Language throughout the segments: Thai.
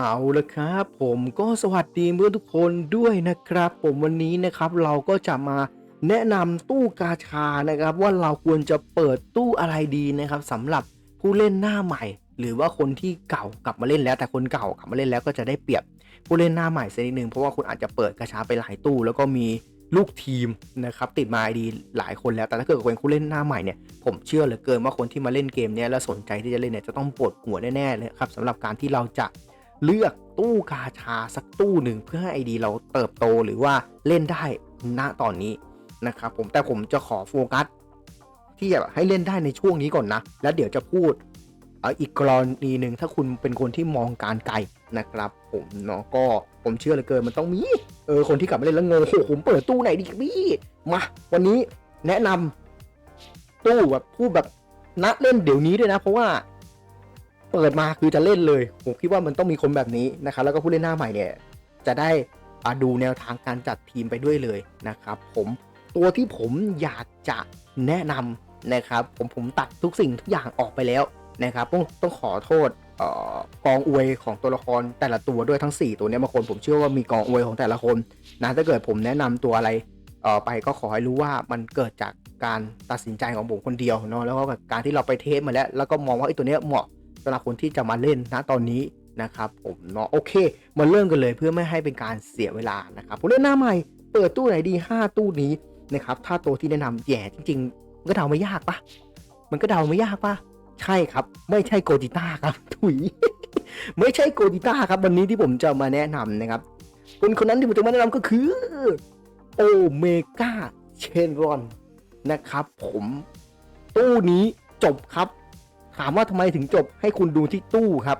เอาละครับผมก็สวัสดีเพื่อนทุกคนด้วยนะครับ ผมวันนี้นะครับเราก็จะมาแนะนำตู้กาชานะครับ ว่าเราควรจะเปิดตู้อะไรดีนะครับสำหรับผู้เล่นหน้าใหม่ หรือว่าคนที่เก่ากลับมาเล่นแล้ว แต่คนเก่ากลับมาเล่นแล้วก็จะได้เปรียบผู้เล่นหน้าใหม่สักนิดนึงเพราะว่าคุณอาจจะเปิดกาชาไปหลายตู้ แล้วก็มีลูกทีมนะครับติดมาไอดีหลายคนแล้วแต่ถ้าเกิดเป็นผู้เล่นหน้าใหม่เนี่ยผมเชื่อเหลือเกินว่าคนที่มาเล่นเกมเนี้ยแล้วสนใจที่จะเล่นเนี่ยจะต้องปวดหัวแน่ๆเลยครับสำหรับการที่เราจะ เลือกตู้กาชาสักตู้หนึ่งเพื่อให้ไอดีเราเติบโตหรือว่าเล่นได้ณตอนนี้นะครับผมแต่ผมจะขอโฟกัส ที่จะให้เล่นได้ในช่วงนี้ก่อนนะ แล้วเดี๋ยวจะพูดอีกกรณีหนึ่งถ้าคุณเป็นคนที่มองการไกลนะครับ ผมเนาะก็ผมเชื่อเหลือเกินมันต้องมีเออคนที่กลับมาเล่นแล้วงงโอ้โหผมเปิดตู้ไหนดีพี่มาวันนี้แนะนำตู้แบบพูดแบบณเล่นเดี๋ยวนี้ด้วยนะ เพราะว่า เปิดมาคือจะเล่นเลย ผมคิดว่ามันต้องมีคนแบบนี้นะครับ แล้วก็ผู้เล่นหน้าใหม่เนี่ยจะได้อาดูแนวทางการจัดทีมไปด้วยเลยนะครับ ผมตัวที่ผมอยากจะแนะนำนะครับ ผมผมตัดทุกสิ่งทุกอย่างออกไปแล้วนะครับ ต้องต้องขอโทษออกองอวยของตัวละครแต่ละตัวด้วยทั้ง 4 ตัวเนี้ยบางคนผมเชื่อว่ามีกองอวยของแต่ละคนนะถ้าเกิดผมแนะนำตัวอะไรออไปก็ขอให้รู้ว่ามันเกิดจากการตัดสินใจของผมคนเดียวเนาะแล้วก็การที่เราไปเทสมาแล้ว แล้วก็มองว่าไอ้ตัวเนี้ยเหมาะ สำหรับคนที่จะมาเล่นนะตอนนี้นะครับผมเนาะโอเค มาเริ่มกันเลยเพื่อไม่ให้เป็นการเสียเวลานะครับผู้เล่นหน้าใหม่เปิดตู้ไหนดี 5 ตู้นี้นะครับถ้าตัวที่แนะนำแย่จริงๆมันก็เดาไม่ยากปะมันก็เดาไม่ยากปะใช่ครับ ไม่ใช่โกดิต้าครับถุยไม่ใช่โกดิต้าครับวันนี้ที่ผมจะมาแนะนำนะครับคนคนนั้นที่ผมจะมาแนะนำก็คือโอเมก้าเชนรอนนะครับ ผมตู้นี้จบครับ ถามว่าทำไมถึงจบให้คุณดูที่ตู้ครับ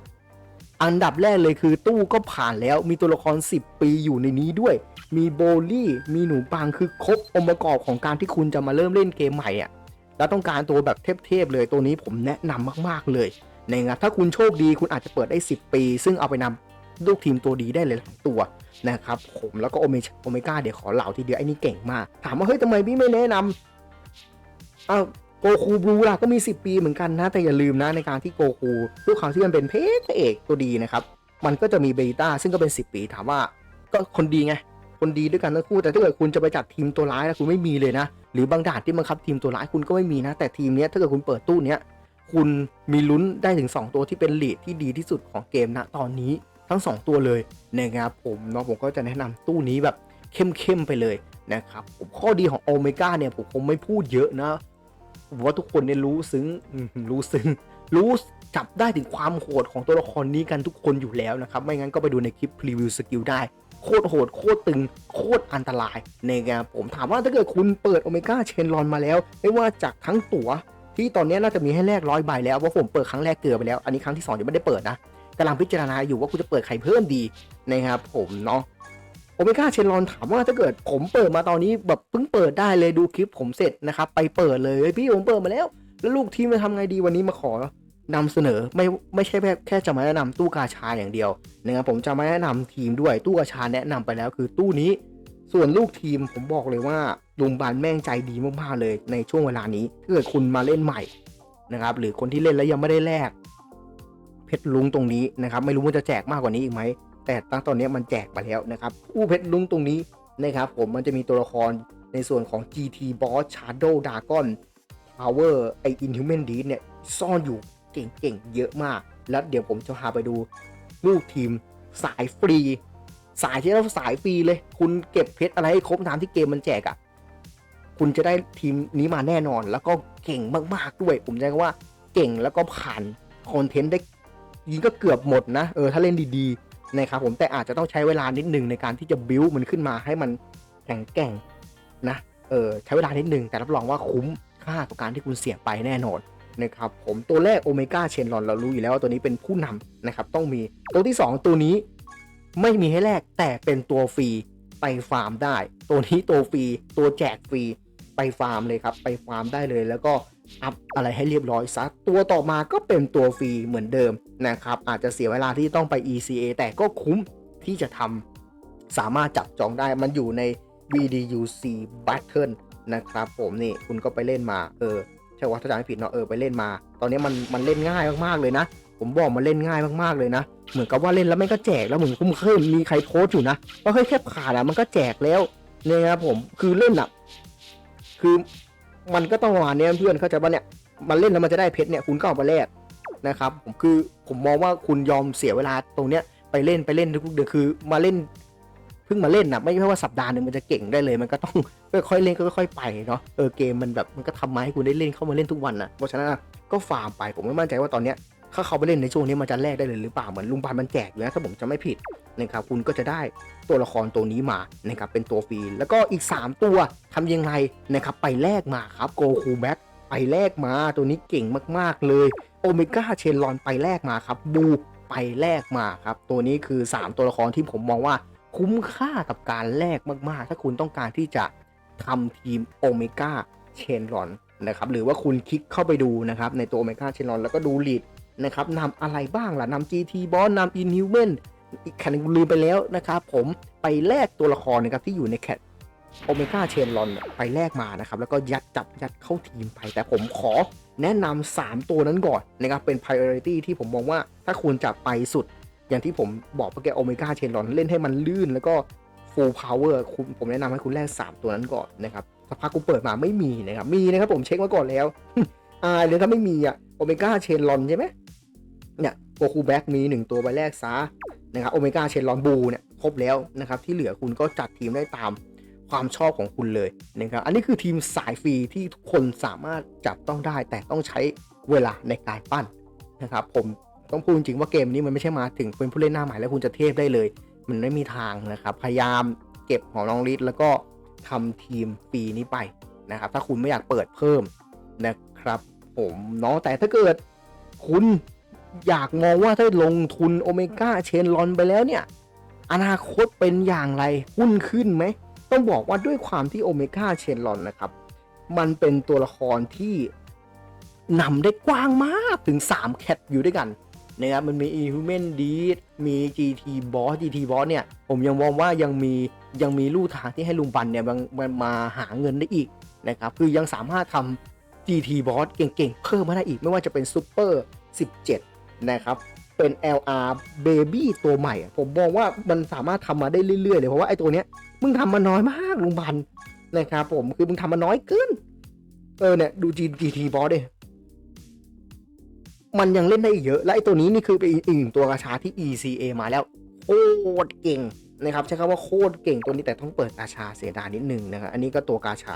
อันดับแรกเลยคือตู้ก็ผ่านแล้วมีตัวละคร 10 ปีอยู่ในนี้ด้วย มีโบลี่ มีหนูปังคือครบองค์ประกอบของการที่คุณจะมาเริ่มเล่นเกมใหม่อะแล้วต้องการตัวแบบเทพๆเลยตัวนี้ผมแนะนำมากๆเลยในะครับถ้าคุณโชคดีคุณอาจจะเปิดได้ 10 ปี ซึ่งเอาไปนำลูกทีมตัวดีได้เลยหลายตัวนะครับผมแล้วก็โอเมโอเมก้าเดี๋ยวขอเหล่าทีเดียวไอ้นี่เก่งมาก ถามว่าเฮ้ยทำไมพี่ไม่แนะนำอ้าว โกคูบลูล่ะก็มี 10 ปีเหมือนกันนะ แต่อย่าลืมนะในการที่โกคูทุกครั้งที่มันเป็นเพจพระเอกตัวดีนะครับ มันก็จะมีเบต้าซึ่งก็เป็น 10 ปีถามว่าก็คนดีไง คนดีด้วยกันทั้งคู่แต่ถ้าเกิดคุณจะไปจัดทีมตัวร้ายแล้วคุณไม่มีเลยนะ หรือบางด่านที่บังคับทีมตัวร้ายคุณก็ไม่มีนะ แต่ทีมเนี้ยถ้าเกิดคุณเปิดตู้เนี้ยคุณมีลุ้นได้ถึง 2 ตัวที่เป็นลีดที่ดีที่สุดของเกมณตอนนี้ทั้ง 2 ตัวเลยนะครับผมเนาะผมก็จะแนะนำตู้นี้แบบเข้มๆไปเลยนะครับผมข้อดีของโอเมก้าเนี่ยผมคงไม่พูดเยอะนะ ผมว่าทุกคนเนี่ยรู้ซึ้งรู้ซึ้งรู้จับได้ถึงความโหดของตัวละครนี้กันทุกคนอยู่แล้วนะครับ ไม่งั้นก็ไปดูในคลิปพรีวิวสกิลได้ โคตรโหด โคตรตึง โคตรอันตรายนะครับผมถามว่าถ้าเกิดคุณเปิดโอเมก้าเชนลอนมาแล้ว ไม่ว่าจากทั้งตั๋วที่ตอนนี้น่าจะมีให้แลกร้อยใบแล้วเพราะผมเปิดครั้งแรกเกือบไปแล้ว อันนี้ครั้งที่สองยังไม่ได้เปิดนะกำลังพิจารณาอยู่ว่าคุณจะเปิดใครเพิ่มดีนะครับผมเนาะ โอเมก้าเชนลอนถามว่าถ้าเกิดผมเปิดมาตอนนี้แบบเพิ่งเปิดได้เลยดูคลิปผมเสร็จนะครับ ไปเปิดเลยพี่ผมเปิดมาแล้ว แล้วลูกทีมจะทำไงดีวันนี้มาขอนำเสนอไม่ไม่ใช่แค่แค่จะมาแนะนำตู้กาชาอย่างเดียวนะครับผมจะมาแนะนำทีมด้วยตู้กาชาแนะนำไปแล้วคือตู้นี้ ส่วนลูกทีมผมบอกเลยว่าลุงบานแม่งใจดีมากๆเลยในช่วงเวลานี้ถ้าเกิดคุณมาเล่นใหม่นะครับหรือคนที่เล่นแล้วยังไม่ได้แลกเพชรลุงตรงนี้นะครับไม่รู้ว่าจะแจกมากกว่านี้อีกไหม แต่ตั้งตอนนี้มันแจกไปแล้วนะครับผู้เพชรลุงตรงนี้นะครับผมมันจะมีตัวละครในส่วนของ GT Boss Shadow Dragon Power ไอ Inhuman d e e d เนี่ย ซ่อนอยู่เก่งๆ เยอะมาก แล้วเดี๋ยวผมจะพาไปดูลูกทีมสายฟรี สายที่เราสายฟรีเลย คุณเก็บเพชรอะไรให้ครบตามที่เกมมันแจกอะ่ะ คุณจะได้ทีมนี้มาแน่นอน แล้วก็เก่งมากๆด้วย ผมใช้คำว่าเก่งแล้วก็ผ่านคอนเทนต์ได้ยิงก็เกือบหมดนะ เออ ถ้าเล่นดีๆ นะครับผมแต่อาจจะต้องใช้เวลานิดหนึ่งในการที่จะบิวมันขึ้นมาให้มันแข็งแกร่งนะเออใช้เวลานิดนึงแต่รับรองว่าคุ้มค่ากับการที่คุณเสี่ยงไปแน่นอนนะครับผมตัวแรกโอเมก้าเชนลอนเรารู้อยู่แล้วว่าตัวนี้เป็นผู้นำนะครับต้องมีตัวที่ 2 ตัวนี้ไม่มีให้แลกแต่เป็นตัวฟรีไปฟาร์มได้ ตัวนี้ตัวฟรีตัวแจกฟรีไปฟาร์มเลยครับไปฟาร์มได้เลยแล้วก็ อัพอะไรให้เรียบร้อยซะตัวต่อมาก็เป็นตัวฟรีเหมือนเดิมนะครับอาจจะเสียเวลาที่ต้องไป ECA แต่ก็คุ้มที่จะทำสามารถจับจองได้มันอยู่ใน VDUC Battle นะครับผมนี่คุณก็ไปเล่นมาเออใช่ว่าถ้าจำไม่ผิดเนาะเออไปเล่นมา ตอนนี้มันมันเล่นง่ายมากๆเลยนะ ผมบอกมาเล่นง่ายมากๆเลยนะ เหมือนกับว่าเล่นแล้วไม่ก็แจกแล้วเหมือนคุ้มเคยมีใครโพสอยู่นะว่าเฮ้ยแค่ขาดอะมันก็แจกแล้วเนี่ยครับผมคือเล่นอะคือ มันก็ต้องประมาณเนี้ยเพื่อนเข้าใจป่ะเนี่ยมันเล่นแล้วมันจะได้เพชรเนี่ยคุณก็เอาไปแลกนะครับผมคือผมมองว่าคุณยอมเสียเวลาตรงเนี้ยไปเล่นไปเล่นทุกเดือนคือมาเล่นเพิ่งมาเล่นนะไม่ใช่ว่าสัปดาห์หนึ่งมันจะเก่งได้เลย มันก็ต้องค่อยๆเล่นค่อยๆไปเนาะเออเกมมันแบบมันก็ทำมาให้คุณได้เล่นเข้ามาเล่นทุกวันนะเพราะฉะนั้นก็ฟาร์มไปผมไม่มั่นใจว่าตอนเนี้ย ถ้าเขาไปเล่นในช่วงนี้มันจะแลกได้เลยหรือเปล่าเหมือนลุงพันมันแจกอยู่นะถ้าผมจะไม่ผิดนะครับคุณก็จะได้ตัวละครตัวนี้มานะครับเป็นตัวฟรีแล้วก็อีก 3 ตัวทำยังไงนะครับไปแลกมาครับโกคูแบ็กไปแลกมาตัวนี้เก่งมากๆเลยโอเมก้าเชนลอนไปแลกมาครับบูไปแลกมาครับตัวนี้คือ 3 ตัวละครที่ผมมองว่าคุ้มค่ากับการแลกมากๆ ถ้าคุณต้องการที่จะทำทีมโอเมก้าเชนลอนนะครับหรือว่าคุณคลิกเข้าไปดูนะครับในตัวโอเมก้าเชนลอนแล้วก็ดูลีด นะครับนำอะไรบ้างล่ะนำ GT b o s นำ Inhuman อีกแคนึงลืมไปแล้วนะครับผมไปแลกตัวละครนะครับที่อยู่ในแคทโอเมก้าเชนลอนไปแลกมานะครับ แล้วก็ยัดจับยัดเข้าทีมไป แต่ผมขอแนะนำ3ตัวนั้นก่อนนะครับ เป็น priority ที่ผมมองว่าถ้าคุณจะไปสุด อย่างที่ผมบอกเมื่อกี้โอเมก้าเชนลอนเล่นให้มันลื่น แล้วก็ full power คุณผมแนะนำให้คุณแลก3ตัวนั้นก่อนนะครับสักพักกูเปิดมาไม่มีนะครับ มีนะครับผมเช็คมาก่อนแล้วอ่าหรือถ้าไม่มีอะโอเมก้าเชนลอนใช่ไหม เนี่ยโกคูแบ็กมี 1 ตัวใบแรกซะนะครับโอเมก้าเชนลอนบูเนี่ยครบแล้วนะครับที่เหลือคุณก็จัดทีมได้ตามความชอบของคุณเลยนะครับอันนี้คือทีมสายฟรีที่ทุกคนสามารถจับต้องได้ แต่ต้องใช้เวลาในการปั้นนะครับผมต้องพูดจริงว่าเกมนี้มันไม่ใช่มาถึงเป็นผู้เล่นหน้าใหม่แล้วคุณจะเทพได้เลย มันไม่มีทางนะครับพยายามเก็บของน้องลิศแล้วก็ทำทีมฟรีนี้ไปนะครับถ้าคุณไม่อยากเปิดเพิ่มนะครับผมเนาะแต่ถ้าเกิดคุณ อยากมองว่าถ้าลงทุนโอเมก้าเชนลอนไปแล้วเนี่ย อนาคตเป็นอย่างไรหุ้นขึ้นไหม ต้องบอกว่าด้วยความที่โอเมก้าเชนลอนนะครับ มันเป็นตัวละครที่นำได้กว้างมากถึง 3 แคทอยู่ด้วยกันนะครับมันมี Inhuman d e e d มี GT Boss GT Boss เนี่ย ผมยังมองว่ายังมียังมีลู่ทางที่ให้ลุงปันเนี่ยมันมันมาหาเงินได้อีกนะครับคือยังสามารถทำ GT Boss เก่งๆ เพิ่มมาได้อีกไม่ว่าจะเป็น Super 17 นะครับ เป็น LR Baby ตัวใหม่ ผมมองว่ามันสามารถทำมาได้เรื่อยๆ เลย เพราะว่าไอ้ตัวเนี้ยมึงทำมาน้อยมากลุงพันนะครับผมคือมึงทำมาน้อยเกิน เออเนี่ยดู GT Boss ดิมันยังเล่นได้อีกเยอะ และไอ้ตัวนี้นี่คือเป็นอีกหนึ่งตัวกระชาที่ ECA มาแล้วโคตรเก่งนะครับใช้คำว่าโคตรเก่งตัวนี้แต่ต้องเปิดกาชาเสียดายนิดนึงนะครับอันนี้ก็ตัวกาชา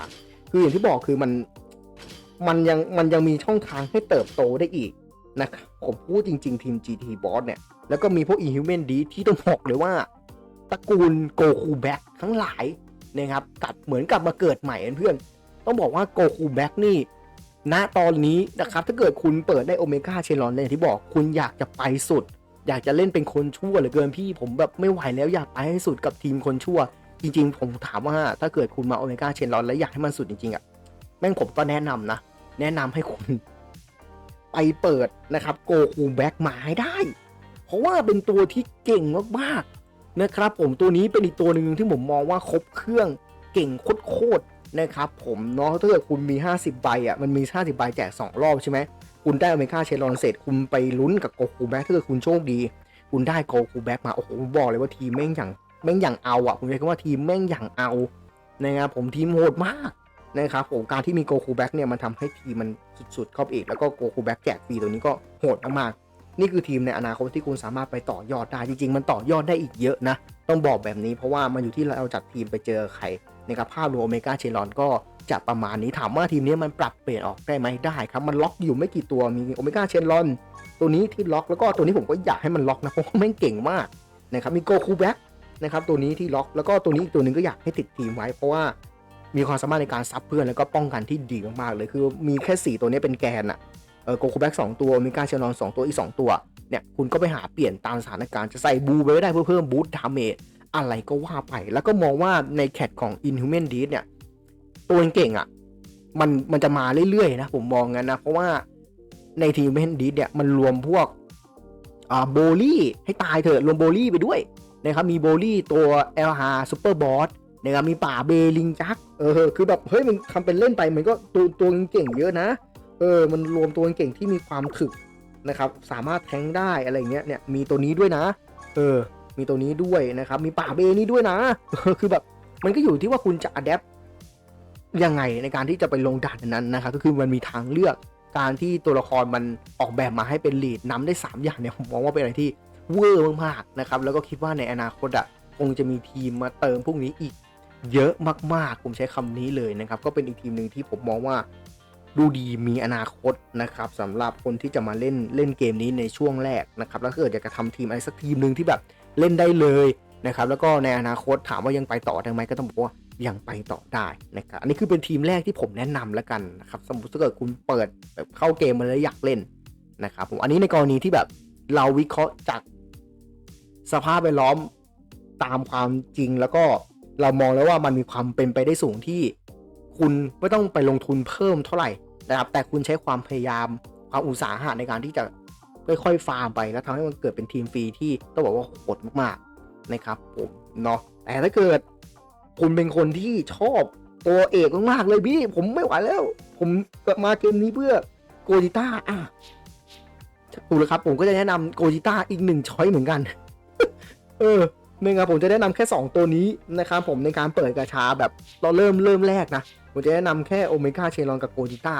คืออย่างที่บอกคือมัน มันยังมันยังมีช่องทางให้เติบโตได้อีก นะครับผมพูดจริง ๆ ทีม GT Boss เนี่ย แล้วก็มีพวก Inhuman D ที่ต้องบอกเลยว่าตระกูลโกคูแบ็กทั้งหลายนะครับกลับเหมือนกลับมาเกิดใหม่เพื่อน ต้องบอกว่าโกคูแบ็กนี่ณตอนนี้นะครับ ถ้าเกิดคุณเปิดได้โอเมก้าเชลอนเลยางที่บอกคุณอยากจะไปสุด อยากจะเล่นเป็นคนชั่วเหลือเกินพี่ ผมแบบไม่ไหวแล้วอยากไปให้สุดกับทีมคนชั่ว จริง ๆ ผมถามว่าถ้าเกิดคุณมาโอเมก้าเชลอนแล้วอยากให้มันสุดจริงๆอะแม่งผมก็แนะนำนะ แนะนำให้คุณ ไปเปิดนะครับโกคูแบ็กมาให้ได้ เพราะว่าเป็นตัวที่เก่งมากๆนะครับ ผมตัวนี้เป็นอีกตัวหนึ่งที่ผมมองว่าครบเครื่องเก่งโคตรๆนะครับผมเนาะถ้าเกิดคุณมี 50 ใบอะมันมี 50 ใบแจก 2 รอบใช่ไหมคุณได้อเมริกาเชลลอนเสร็จคุณไปลุ้นกับโกคูแบ็กถ้าเกิดคุณโชคดี คุณได้โกคูแบ็กมา โอ้โหผมบอกเลยว่าทีมแม่งอย่างแม่งอย่างเอาอะผมใช้คำว่าทีมแม่งอย่างเอานะครับผมทีมโหดมาก นะครับผมการที่มีโกคูแบ็กเนี่ยมันทำให้ทีมมันสุดๆเข้าไปอีกแล้วก็โกคูแบ็กแจกฟรีตัวนี้ก็โหดมากๆ นี่คือทีมในอนาคตที่คุณสามารถไปต่อยอดได้จริงๆ มันต่อยอดได้อีกเยอะนะ ต้องบอกแบบนี้เพราะว่ามันอยู่ที่เราจัดทีมไปเจอใครนะครับภาพรวมโอเมก้าเชลอนก็จะประมาณนี้ถามว่าทีมนี้มันปรับเปลี่ยนออกได้ไหมได้ครับมันล็อกอยู่ไม่กี่ตัวมีโอเมก้าเชลอนตัวนี้ที่ล็อกแล้วก็ตัวนี้ผมก็อยากให้มันล็อกนะเพราะว่าแม่งเก่งมากนะครับมีโกคูแบ็กนะครับตัวนี้ที่ล็อกแล้วก็ตัวนี้อีกตัวหนึ่งก็อยากให้ติดทีมไว้เพราะว่า มีความสามารถในการซับเพื่อนแล้วก็ป้องกันที่ดีมากๆเลยคือมีแค่ 4 ตัวนี้เป็นแกนอะเออโกคูแบ็กสตัวมีการเชลนอน2ตัวอีก 2 ตัวเนี่ยคุณก็ไปหาเปลี่ยนตามสถานการณ์จะใส่บูไปได้เพื่อเพิ่มบูทดาเมจอะไรก็ว่าไป แล้วก็มองว่าในแคทของ Inhuman d e e d เนี่ย ตัวเก่งอะมันมันจะมาเรื่อยๆนะ ผมมองงั้นนะ เพราะว่าในทีม Inhuman d e e d เนี่ยมันรวมพวกอ่าโบลี่ให้ตายเถอะรวมโบลี่ไปด้วยนะครับมีโบลี่ตัว LH Super Boss นะครับมีป่าเบลิงจัก เออ คือแบบ เฮ้ย มันทำเป็นเล่นไป มันก็ตัวตัวเก่งเยอะนะ เออ มันรวมตัวเก่งที่มีความถึกนะครับ สามารถแทงได้อะไรเงี้ย เนี่ย มีตัวนี้ด้วยนะ เออ มีตัวนี้ด้วยนะครับ มีป่าเบนี่ด้วยนะ คือแบบ มันก็อยู่ที่ว่าคุณจะอัดแอปยังไงในการที่จะไปลงด่านนั้นนะครับ ก็คือมันมีทางเลือก การที่ตัวละครมันออกแบบมาให้เป็นลีดนำได้ 3 อย่างเนี่ยผมมองว่าเป็นอะไรที่เวอร์มากๆนะครับ แล้วก็คิดว่าในอนาคตอะคงจะมีทีมมาเติมพวกนี้อีก เยอะมากๆ ผมใช้คำนี้เลยนะครับ ก็เป็นอีกทีมหนึ่งที่ผมมองว่าดูดีมีอนาคตนะครับสำหรับคนที่จะมาเล่นเล่นเกมนี้ในช่วงแรกนะครับ แล้วก็เกิดอยากจะทำทีมอะไรสักทีมหนึ่งที่แบบเล่นได้เลยนะครับ แล้วก็ในอนาคตถามว่ายังไปต่อได้ไหมก็ต้องบอกว่ายังไปต่อได้นะครับ อันนี้คือเป็นทีมแรกที่ผมแนะนำแล้วกันนะครับ สมมติถ้าเกิดคุณเปิดแบบเข้าเกมมาแล้วอยากเล่นนะครับผมอันนี้ในกรณีที่แบบเราวิเคราะห์จากสภาพแวดล้อมตามความจริงแล้วก็ เรามองแล้วว่ามันมีความเป็นไปได้สูงที่ คุณไม่ต้องไปลงทุนเพิ่มเท่าไหร่นะครับแต่คุณใช้ความพยายามความอุตสาหะในการที่จะค่อยๆฟาร์มไปแล้วทำให้มันเกิดเป็นทีมฟรีที่ต้องบอกว่าโหดมากๆนะครับผมเนาะแต่ถ้าเกิดคุณเป็นคนที่ชอบตัวเอกมากๆเลยพี่ผมไม่ไหวแล้ว ผมมาเกมนี้เพื่อโกจิต้าอะถูกแล้วครับ ผมก็จะแนะนำโกจิต้าอีกหนึ่งช้อยเหมือนกัน เออ นะครับผมจะแนะนำแค่ 2 ตัวนี้นะครับผมในการเปิดกระชาแบบเราเริ่มเริ่มแรกนะ ผมจะแนะนำแค่โอเมก้าเชลอนกับโกจิต้า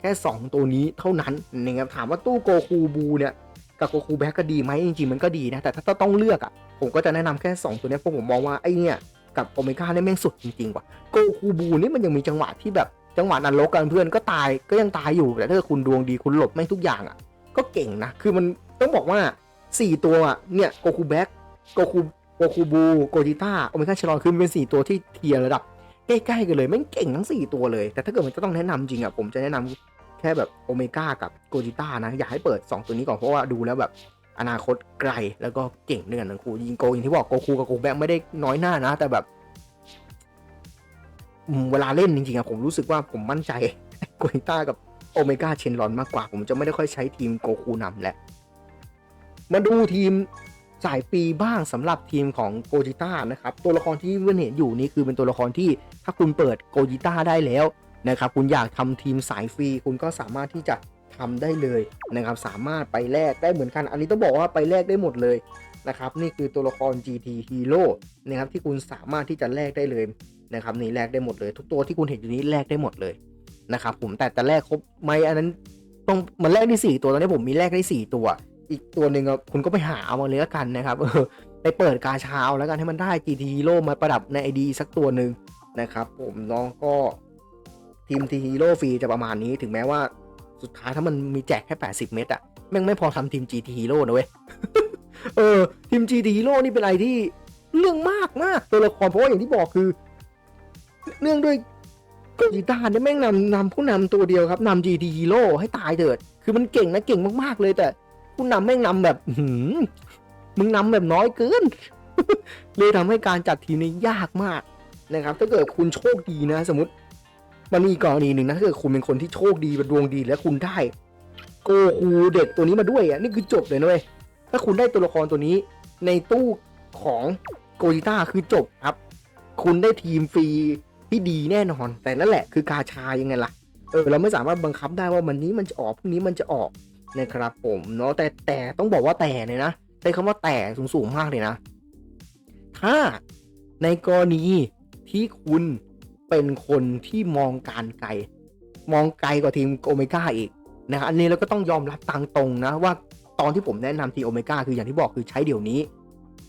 แค่ 2 ตัวนี้เท่านั้นนะครับถามว่าตู้โกคูบูเนี่ยกับโกคูแบ็กก็ดีไหมจริงๆมันก็ดีนะ แต่ถ้าต้องเลือกอะผมก็จะแนะนำแค่ 2 ตัวนี้เพราะผมมองว่าไอเนี่ยกับโอเมก้าเนี่ยแม่งสุดจริงๆว่ะโกคูบูนี่มันยังมีจังหวะที่แบบจังหวะนรกกันเพื่อนก็ตายก็ยังตายอยู่แต่ถ้าคุณดวงดีคุณหลบแม่งทุกอย่างอะ ก็เก่งนะ คือมันต้องบอกว่า 4 ตัวอะเนี่ยโกคูแบ็กโกคู โกคูบูโกจิต้าโอเมก้าเชลอนคือมันเป็น4ตัวที่เทียร์ระดับใกล้ๆกันเลยแม่งเก่งทั้ง 4 ตัวเลย แต่ถ้าเกิดมันจะต้องแนะนำจริงอะผมจะแนะนำแค่แบบโอเมก้ากับโกจิต้านะ อยากให้เปิด 2 ตัวนี้ก่อนเพราะว่าดูแล้วแบบอนาคตไกลแล้วก็เก่งด้วยกันทั้งคู่ยิงโกอย่างที่บอกโกคูกับโกแบ็กไม่ได้น้อยหน้านะ แต่แบบเวลาเล่นจริงๆอะผมรู้สึกว่าผมมั่นใจโกจิต้ากับโอเมก้าเชนรอนมากกว่า ผมจะไม่ได้ค่อยใช้ทีมโกคูนำแหล้วมาดูทีม สายฟรีบ้างสำหรับทีมของโกจิต้านะครับ ตัวละครที่เพื่อนเห็นอยู่นี่คือเป็นตัวละครที่ถ้าคุณเปิดโกจิต้าได้แล้วนะครับ คุณอยากทำทีมสายฟรี คุณก็สามารถที่จะทำได้เลยนะครับ สามารถไปแลกได้เหมือนกัน อันนี้ต้องบอกว่าไปแลกได้หมดเลยนะครับ นี่คือตัวละคร GT Hero นะครับที่คุณสามารถที่จะแลกได้เลยนะครับนี่แลกได้หมดเลย ทุกตัวที่คุณเห็นอยู่นี้แลกได้หมดเลยนะครับผมแต่แต่แลกครบไหมอันนั้นต้องมันแลกได้สี่ตัวตอนนี้ผมมีแลกได้สี่ตัว อีกตัวหนึ่งคุณก็ไปหาเอามาเลยละกันนะครับเออไปเปิดกาชาเอาแล้วกันให้มันได้ GT Hero มาประดับใน ID สักตัวหนึ่งนะครับผมน้องก็ทีม GT Hero ฟรีจะประมาณนี้ถึงแม้ว่าสุดท้ายถ้ามันมีแจกแค่ 80 เม็ดอะแม่งไม่พอทำทีม GT Hero นะเว้ยเออทีม GT Hero นี่เป็นอะไรที่เรื่องมากมากตัวละครเพราะว่าอย่างที่บอกคือเนื่องด้วยโกจิต้าเนี่ยแม่งนำนำผู้นำตัวเดียวครับนำ GT Hero ให้ตายเถิด คือมันเก่งนะเก่งมากๆเลยแต่ ผู้นำแม่งนำแบบหืมมึงนำแบบน้อยเกิน เลยทำให้การจัดทีมนี้ยากมากนะครับ ถ้าเกิดคุณโชคดีนะ สมมติ มันมีกรณีหนึ่งนะถ้าเกิดคุณเป็นคนที่โชคดีเป็นดวงดีแล้วคุณได้ โกคูเด็กตัวนี้มาด้วยอะนี่คือจบเลยนะเว้ยถ้าคุณได้ตัวละครตัวนี้ ในตู้ของโกจิต้าคือจบครับ คุณได้ทีมฟรีที่ดีแน่นอน แต่นั่นแหละคือกาชายังไงล่ะเออเราไม่สามารถบังคับได้ว่ามันนี้มันจะออกพรุ่งนี้มันจะออก นะครับผมเนาะแต่แต่ต้องบอกว่าแต่เนี่ยนะใช้คำว่าแต่สูงสูงมากเลยนะ ถ้าในกรณีที่คุณเป็นคนที่มองการไกล มองไกลกว่าทีมโอเมก้าอีกนะครับอันนี้เราก็ต้องยอมรับตางตรงนะว่าตอนที่ผมแนะนำทีโอเมก้าคืออย่างที่บอกคือใช้เดี๋ยวนี้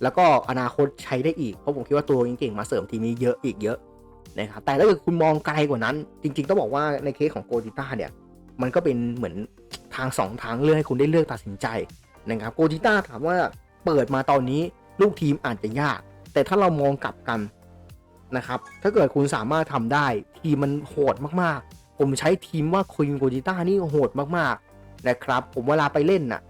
แล้วก็อนาคตใช้ได้อีก เพราะผมคิดว่าตัวเก่งๆมาเสริมทีมนี้เยอะอีกเยอะนะครับแต่ถ้าเกิดคุณมองไกลกว่านั้น จริง ๆ ต้องบอกว่าในเคสของโกจิต้าเนี่ย มันก็เป็นเหมือน ทางสองทางเลือกให้คุณได้เลือกตัดสินใจนะครับโกจิต้าถามว่าเปิดมาตอนนี้ลูกทีมอาจจะยาก แต่ถ้าเรามองกลับกันนะครับถ้าเกิดคุณสามารถทำได้ทีมมันโหดมากๆ ผมใช้ทีมว่าคุยโกจิต้านี่โหดมากๆนะครับ ผมเวลาไปเล่นน่ะ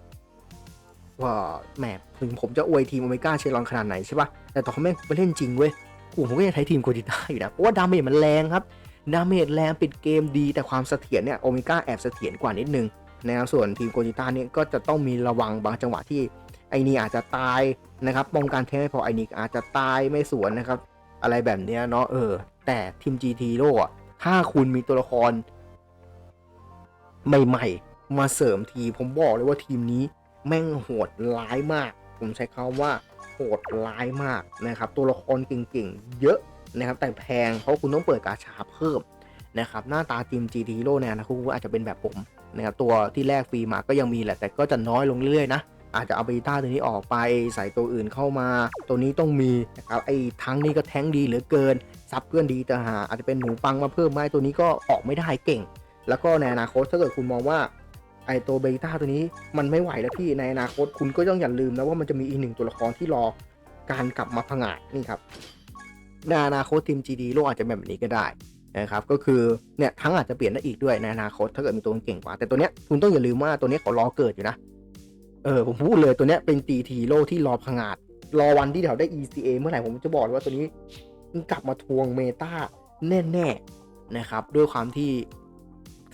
ว่าแหมถึงผมจะอวยทีมโอเมก้าเชลอนขนาดไหนใช่ปะแต่ตอนเขาไม่ไปเล่นจริงเว้ยผมก็ยังใช้ทีมโกจิต้าอยู่นะเพราะว่าดาเมจมันแรงครับดาเมจแรงปิดเกมดีแต่ความเสถียรเนี่ยโอเมก้าแอบเสถียรกว่านิดนึง นะครับส่วนทีมโกจิต้าเนี่ยก็จะต้องมีระวังบางจังหวะที่ไอนี่อาจจะตายนะครับป้องกันแท้ไม่พอไอนี่อาจจะตายไม่สวนนะครับ อะไรแบบเนี้ยเนาะเออ แต่ทีม GT โร่ถ้าคุณมีตัวละคร ใหม่มาเสริมทีผมบอกเลยว่าทีมนี้แม่งโหดร้ายมาก ผมใช้คำว่าโหดร้ายมากนะครับ ตัวละครเก่งๆ เยอะนะครับ แต่แพงเพราะคุณต้องเปิดกาชาเพิ่มนะครับ หน้าตาทีม GT Hero เนี่ยนะคุณอาจจะเป็นแบบผม นะครับตัวที่แรกฟรีมาก็ยังมีแหละแต่ก็จะน้อยลงเรื่อยๆนะอาจจะเอาเบต้าตัวนี้ออกไปใส่ตัวอื่นเข้ามา ตัวนี้ต้องมีนะครับไอ้ทั้งนี้ก็แท้งดีเหลือเกิน ซับเพื่อนดีแต่หาอาจจะเป็นหนูปังมาเพิ่มไหมตัวนี้ก็ออกไม่ได้เก่ง แล้วก็ในอนาคตถ้าเกิดคุณมองว่าไอตัวเบต้าตัวนี้มันไม่ไหวแล้วพี่ในอนาคตคุณก็ต้องอย่าลืมนะว่ามันจะมีอีกหนึ่งตัวละครที่รอการกลับมาผงาดนี่ครับในอนาคตทีม GD โลกอาจจะแบบนี้ก็ได้ นะครับก็คือเนี่ยทั้งอาจจะเปลี่ยนได้อีกด้วยในอนาคตถ้าเกิดมีตัวเก่งกว่า แต่ตัวเนี้ยคุณต้องอย่าลืมว่าตัวเนี้ยเขารอเกิดอยู่นะเออผมพูดเลยตัวเนี้ยเป็น GT โลที่รอผงาดรอวันที่เขาได้ ECA เมื่อไหร่ผมจะบอกเลยว่าตัวนี้มันกลับมาทวงเมตาแน่ๆนะครับ ด้วยความที่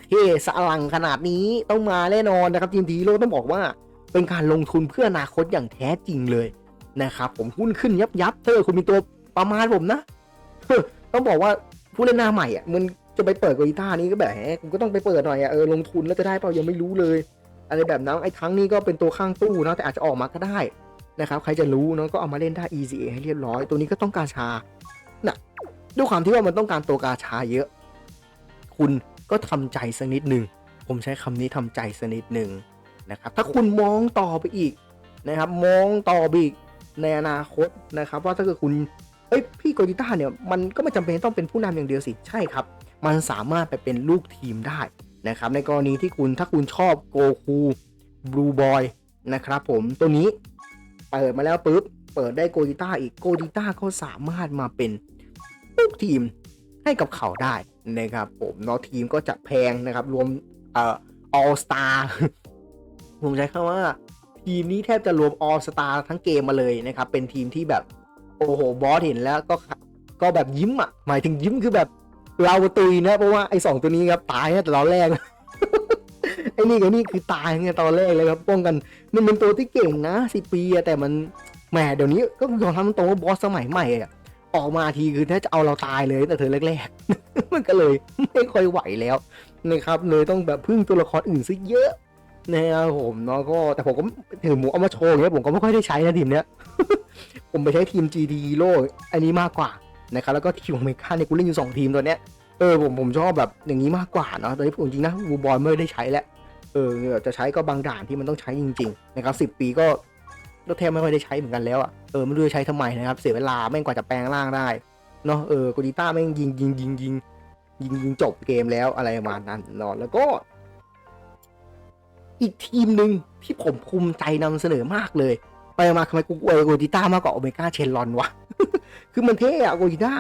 เทสอลังขนาดนี้ต้องมาแน่นอนนะครับทีมทีโร่ต้องบอกว่าเป็นการลงทุนเพื่ออนาคตอย่างแท้จริงเลยนะครับผมหุ้นขึ้นยับยับเธอคุณมีตัวประมาณผมนะต้องบอกว่า ผู้เล่นหน้าใหม่อะมันจะไปเปิดกีต้านี้ก็แบบแหมคุณก็ต้องไปเปิดหน่อยอะเออลงทุนแล้วจะได้เปล่ายังไม่รู้เลยอะไรแบบนั้นไอ้ทั้งนี้ก็เป็นตัวข้างตู้นะแต่อาจจะออกมาก็ได้นะครับใครจะรู้เนาะก็เอามาเล่นได้ ECA ให้เรียบร้อย ตัวนี้ก็ต้องการชาน่ะด้วยความที่ว่ามันต้องการตัวกาชาเยอะ คุณก็ทำใจสักนิดหนึ่งผมใช้คำนี้ทำใจสักนิดหนึ่งนะครับถ้าคุณมองต่อไปอีกนะครับมองต่อไปอีกในอนาคตนะครับ ว่าถ้าเกิดคุณ เอ้ยพี่โกจิต้าเนี่ยมันก็ไม่จำเป็นต้องเป็นผู้นำอย่างเดียวสิใช่ครับ มันสามารถไปเป็นลูกทีมได้นะครับ ในกรณีที่คุณถ้าคุณชอบโกคูบลูบอยนะครับผมตัวนี้เปิดมาแล้วปุ๊บเปิดได้โกจิต้าอีกโกจิต้าก็สามารถมาเป็นลูกทีมให้กับเขาได้นะครับผมเนาะทีมก็จะแพงนะครับ รวมเอ่อ all star ผมใช้คำว่า ทีมนี้แทบจะรวม all star ทั้งเกมมาเลยนะครับ เป็นทีมที่แบบ โอ้โหบอสเห็นแล้วก็ก็แบบยิ้มอะหมายถึงยิ้มคือแบบเราตุยนะเพราะว่าไอ้สองตัวนี้ครับตายแต่ตอนแรกไอ้นี่กับนี่คือตายไงตอนแรกเลยครับป้องกันมันเป็นตัวที่เก่งนะสิปีอะแต่มันแหมเดี๋ยวนี้ก็ยอมรับตรงว่าบอสสมัยใหม่อะออกมาทีคือถ้าจะเอาเราตายเลยแต่เธอแรกๆมันก็เลยไม่ค่อยไหวแล้วนะครับเลยต้องแบบพึ่งตัวละครอื่นซะเยอะ นะครับผมเนาะก็แต่ผมก็ถือหมูเอามาโชว์อย่างเงี้ยผมก็ไม่ค่อยได้ใช้นะทีมเนี้ย ผมไปใช้ทีม GD โลอันนี้มากกว่านะครับแล้วก็ทีมขอเมริกาเนี่ยกูเล่นอยู่2ทีมตัวเนี้ยเออผมผมชอบแบบอย่างนี้มากกว่าเนาะตอนนี้ผมจริงนะบูบอลไม่ได้ใช้แล้วเออจะใช้ก็บางด่านที่มันต้องใช้จริงๆนะครับสิปีก็ก็แทบไม่ค่อยได้ใช้เหมือนกันแล้วอะเออไม่รู้จะใช้ทำไมนะครับเสียเวลาแม่งกว่าจะแปลงร่างได้เนาะเออกูดิต้าแม่งยิงยิงยิงยิงยิงยิงจบเกมแล้วอะไรประมาณนั้นเนาะแล้วก็ อีกทีมหนึ่งที่ผมภูมิใจนำเสนอมากเลย ไปมาทำไมกูเอโกดิต้ามากกว่าโอเมก้าเชนลอนวะ คือมันเท่อะโกดิต้า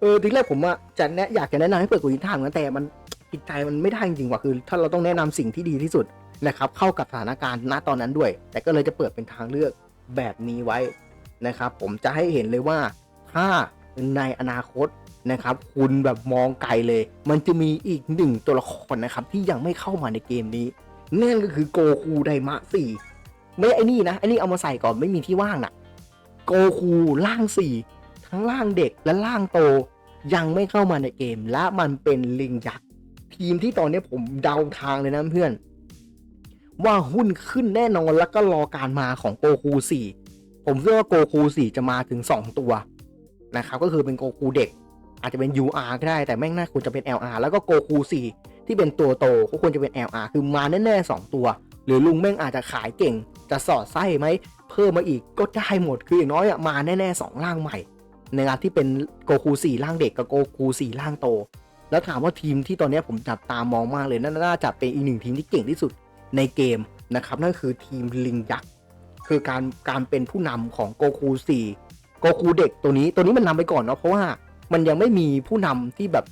เออทีแรกผมอะจะแนะอยากจะแนะนำให้เปิดโกดิต้าเหมือนกันแต่มันจิตใจมันไม่ได้จริงๆว่ะคือ ถ้าเราต้องแนะนำสิ่งที่ดีที่สุดนะครับเข้ากับสถานการณ์ณตอนนั้นด้วย แต่ก็เลยจะเปิดเป็นทางเลือกแบบนี้ไว้นะครับผมจะให้เห็นเลยว่าถ้าในอนาคตนะครับคุณแบบมองไกลเลย มันจะมีอีกหนึ่งตัวละครนะครับที่ยังไม่เข้ามาในเกมนี้ นั่นก็คือโกคูไดมะสี่ไม่ไอ้นี่นะไอ้นี่เอามาใส่ก่อนไม่มีที่ว่างน่ะ โกคูล่างสี่ทั้งล่างเด็กและล่างโตยังไม่เข้ามาในเกม และมันเป็นลิงยักษ์ทีมที่ตอนนี้ผมเดาทางเลยนะเพื่อน ว่าหุ้นขึ้นแน่นอนแล้วก็รอการมาของโกคูสี่ผมเชื่อว่าโกคูสี่จะมาถึง 2 ตัวนะครับก็คือเป็นโกคูเด็ก อาจจะเป็น UR ก็ได้แต่แม่งน่าควรจะเป็น LR แล้วก็โกคูสี่ ที่เป็นตัวโตก็ควรจะเป็น LR คือมาแน่ๆ2ตัว หรือลุงแม่งอาจจะขายเก่ง จะสอดไส้ไหมเพิ่มมาอีกก็ได้หมดคืออย่างน้อยอะมาแน่ๆสองร่างใหม่ในงานที่เป็นโกคูสี่ร่างเด็กกับโกคูสี่ร่างโต แล้วถามว่าทีมที่ตอนนี้ผมจับตามองมากเลยนั่นน่าจะเป็นอีกหนึ่งทีมที่เก่งที่สุดในเกมนะครับนั่นคือทีมลิงยักษ์คือการการเป็นผู้นำของโกคูสี่โกคูเด็กตัวนี้ตัวนี้มันนำไปก่อนเนาะเพราะว่ามันยังไม่มีผู้นำที่แบบ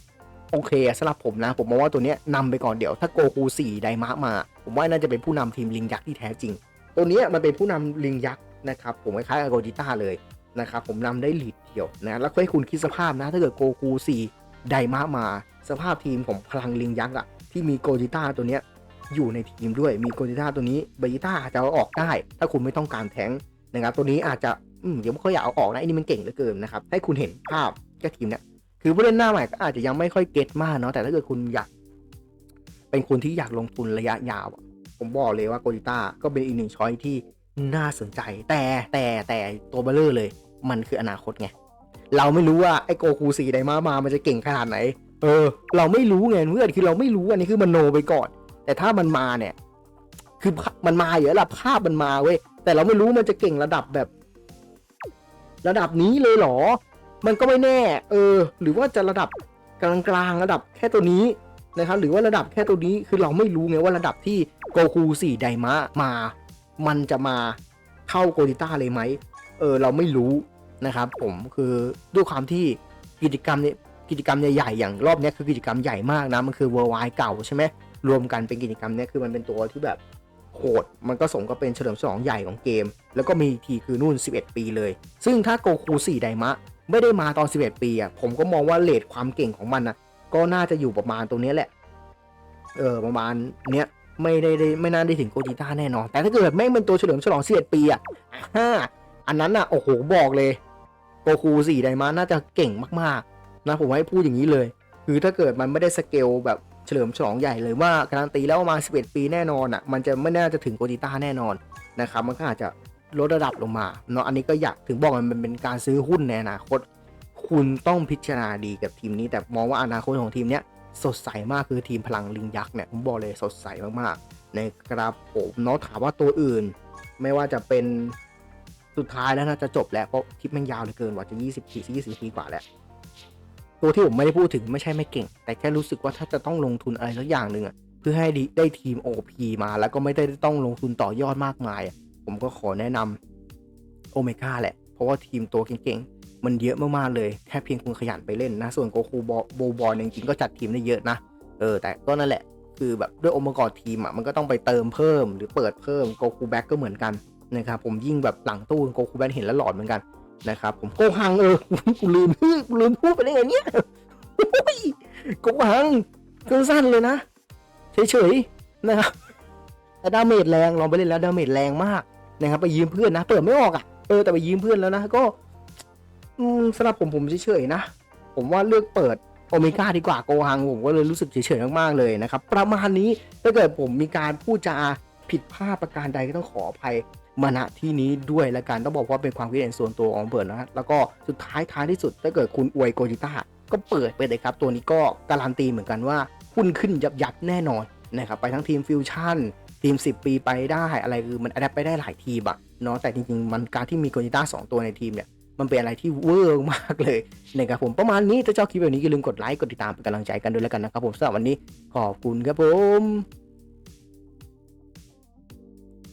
โอเคสำหรับผมนะ ผมมองว่าตัวเนี้ยนำไปก่อนเดี๋ยวถ้าโกคูสี่ไดมะมา ผมว่าน่าจะเป็นผู้นำทีมลิงยักษ์ที่แท้จริง ตัวเนี้ยมันเป็นผู้นำลิงยักษ์นะครับผมคล้ายๆกับโกจิต้าเลยนะครับผมนำได้หลีดเดียวนะแล้วก็ให้คุณคิดสภาพนะถ้าเกิดโกคูสี่ไดมะมา สภาพทีมของพลังลิงยักษ์อะที่มีโกจิต้าตัวเนี้ยอยู่ในทีมด้วยมีโกจิต้าตัวนี้เบจิต้าอาจจะเอาออกได้ ถ้าคุณไม่ต้องการแทงนะครับตัวนี้อาจจะอืมเดี๋ยวไม่ค่อยอยากเอาออกนะไอ้นี่มันเก่งเหลือเกินนะครับให้คุณเห็นภาพแค่ทีมเนี้ย คือผู้เล่นหน้าใหม่ก็อาจจะยังไม่ค่อยเก็ตมากเนาะแต่ถ้าเกิดคุณอยาก เป็นคนที่อยากลงทุนระยะยาวผมบอกเลยว่าโกดิต้าก็เป็นอีกหนึ่งช้อยที่น่าสนใจ แต่แต่แต่ตัวเบลเลอร์เลย มันคืออนาคตไงเราไม่รู้ว่าไอ้โกคูสีไดมามามันจะเก่งขนาดไหน เออ เราไม่รู้ไงเพื่อนคือเราไม่รู้อันนี้คือมันโนไปก่อน แต่ถ้ามันมาเนี่ย คือมันมาอยู่แล้วภาพมันมาเว้ยแต่เราไม่รู้มันจะเก่งระดับแบบ ระดับนี้เลยเหรอ มันก็ไม่แน่ เออ หรือว่าจะระดับกลางๆระดับแค่ตัวนี้นะครับ หรือว่าระดับแค่ตัวนี้คือเราไม่รู้ไงว่าระดับที่โกคูสี่ไดมะมา มันจะมาเท่าโกดิต้าเลยไหม เออ เราไม่รู้นะครับผมคือด้วยความที่กิจกรรมเนี่ยกิจกรรมใหญ่ๆอย่างรอบนี้คือกิจกรรมใหญ่มากนะมันคือเวอร์ไวเก่าใช่ไหมรวมกันเป็นกิจกรรมเนี้ยคือมันเป็นตัวที่แบบโหดมันก็สมกับเป็นเฉลิมฉลองใหญ่ของเกม แล้วก็มีอีกทีคือนู่น 11 ปีเลย ซึ่งถ้าโกคู4ไดมะ ไม่ได้มาตอน 11 ปีอะผมก็มองว่าเลทความเก่งของมันนะก็น่าจะอยู่ประมาณตรงนี้แหละ เออประมาณเนี้ยไม่ได้ไม่น่าได้ถึงโกจิต้าแน่นอน แต่ถ้าเกิดแม่งเป็นตัวเฉลิมฉลอง11ปีอะอ่าอันนั้นอะโอ้โหบอกเลยโกคู4ไดมะน่าจะเก่งมากๆนะผมให้พูดอย่างนี้เลย คือถ้าเกิดมันไม่ได้สเกลแบบเฉลิมฉลองใหญ่เลยว่าการันตีแล้วมา 11 ปีแน่นอนอะมันจะไม่น่าจะถึงโกจิต้าแน่นอนนะครับมันก็อาจจะ ลดระดับลงมาเนาะอันนี้ก็อยากถึงบอกมันเป็นการซื้อหุ้นในอนาคต คุณต้องพิจารณาดีกับทีมนี้ แต่มองว่าอนาคตของทีมเนี้ยสดใสมากคือทีมพลังลิงยักษ์เนี่ยผมบอกเลยสดใสมากๆนะครับผมเนาะถามว่าตัวอื่น ไม่ว่าจะเป็นสุดท้ายแล้วน่าจะจบแล้วเพราะคลิปมันยาวเหลือเกินว่าจะ 20ที20ทีกว่าแล้วตัวที่ผมไม่ได้พูดถึงไม่ใช่ไม่เก่ง แต่แค่รู้สึกว่าถ้าจะต้องลงทุนอะไรสักอย่างหนึ่งอะเพื่อให้ได้ทีม OP มาแล้วก็ไม่ได้ต้องลงทุนต่อยอดมากมาย ผมก็ขอแนะนำโอเมก้าแหละ เพราะว่าทีมตัวเก่งๆ มันเยอะมากๆเลย แค่เพียงคุณขยันไปเล่นนะ ส่วนโกคูบอโบบอลจริงๆก็จัดทีมได้เยอะนะ เออ แต่ก็นั่นแหละ คือแบบด้วยองค์ประกอบทีมอะ มันก็ต้องไปเติมเพิ่มหรือเปิดเพิ่มโกคูแบ็กก็เหมือนกันนะครับผมยิ่งแบบหลังตู้โกคูแบ็กเห็นแล้วหลอนเหมือนกันนะครับผมโกหังเออกูลืมกูลืมพูดไปได้ไงเนี่ยโอ้ยโกหังเครื่องสั้นเลยนะเฉยๆนะครับแต่ดาเมจแรงลองไปเล่นแล้วดาเมจแรงมาก นะครับไปยืมเพื่อนนะ เปิดไม่ออกอะเออแต่ไปยืมเพื่อนแล้วนะก็สำหรับผมผมเฉยๆนะ ผมว่าเลือกเปิดโอเมก้าดีกว่าโกหังผมก็เลยรู้สึกเฉยๆมากๆเลยนะครับ ประมาณนี้ถ้าเกิดผมมีการพูดจาผิดพลาดประการใดก็ต้องขออภัยมาณที่นี้ด้วยละกันต้องบอกว่าเป็นความคิดเห็นส่วนตัวของเบิร์ดนะแล้วก็สุดท้ายท้ายที่สุดถ้าเกิดคุณอวยโกจิต้าก็เปิดไปเลยครับ ตัวนี้ก็การันตีเหมือนกันว่าหุ้นขึ้นยับยับแน่นอนนะครับไปทั้งทีมฟิวชั่น ทีม 10 ปีไปได้อะไรคือมันอัดไปได้หลายทีมอะเนาะแต่จริงๆ มันการที่มีโกนิต้าสองตัวในทีมเนี่ย มันเป็นอะไรที่เวอร์มากเลยนะครับผมประมาณนี้ถ้าชอบคลิปแบบนี้อย่าลืมกดไลค์กดติดตามเป็นกำลังใจกันด้วยแล้วกันนะครับผมสำหรับวันนี้ขอบคุณครับผม